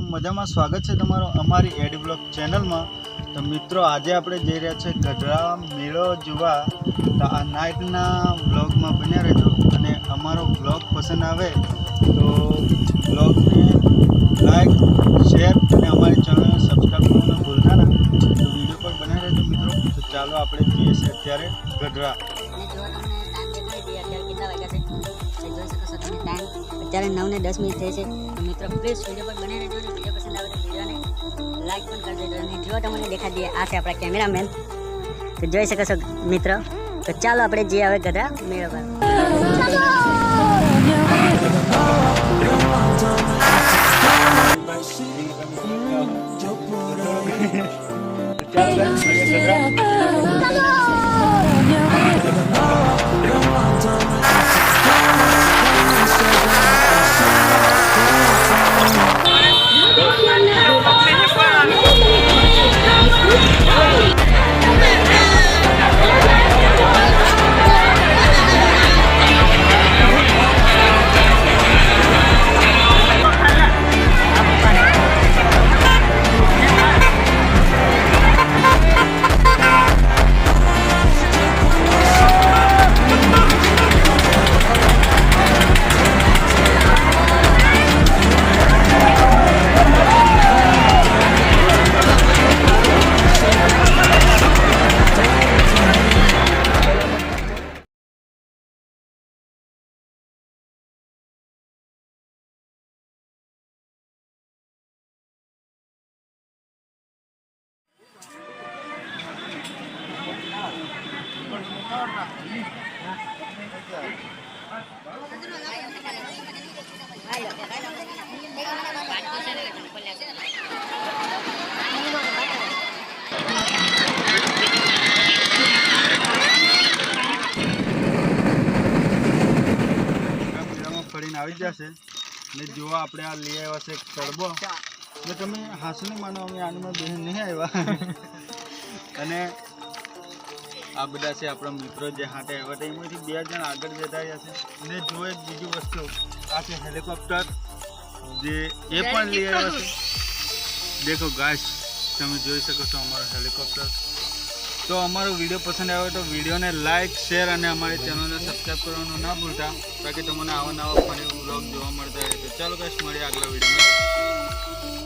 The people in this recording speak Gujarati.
મજામાં સ્વાગત છે તમારું અમારી એડ બ્લોગ ચેનલમાં. તો મિત્રો, આજે આપણે જઈ રહ્યા છે ગઢડા મેળો જોવા. તો આ નાઇટના બ્લોગમાં બન્યા રહેજો અને અમારો બ્લોગ પસંદ આવે તો બ્લોગને લાઈક, શેર અને અમારી ચેનલને સબસ્ક્રાઈબ કરવાનું ભૂલતા ના. તો વીડિયો પર બન્યા રહેજો મિત્રો. તો ચાલો આપણે જઈએ છીએ અત્યારે ગઢડા. અત્યારે નવ ને દસ મિનિટ થઈ છે. મિત્રો પ્લીઝ વીડિયો પર બને રહેજો વીડિયો પસંદ આવે તો વિડીયોને લાઈક પણ કરી દેજો. અને જો તમને દેખાઈ દઈએ, આ છે આપણા કેમેરામેન તો જોઈ શકો છો મિત્રો. તો ચાલો આપણે જઈએ હવે ગધા મેળો ફરીને આવી જશે. ને જોવા આપણે આ લઈ આવ્યા છે કડબો ને તમે હાસને માનો અમે આનંદ બહેન નહીં આવ્યા. અને આ બધા છે આપણા મિત્રો જે હાટે. આવ્યા હતા એમાંથી બે જણ આગળ જતા રહ્યા છે. ને જો એક બીજી વસ્તુ આ છે હેલિકોપ્ટર. જે એ પણ લઈ આવ્યા છે. દેખો ગાઈસ તમે જોઈ શકો છો અમારો હેલિકોપ્ટર. તો અમારો વીડિયો પસંદ આવ્યો તો વિડીયોને લાઇક શેર અને અમારી ચેનલને સબસ્ક્રાઈબ કરવાનું ના ભૂલતા બાકી તમને આવા નવા ફરી બ્લોગ જોવા મળતા રહે તો ચાલો ગાઈસ મળીએ આગલા વિડીયોમાં.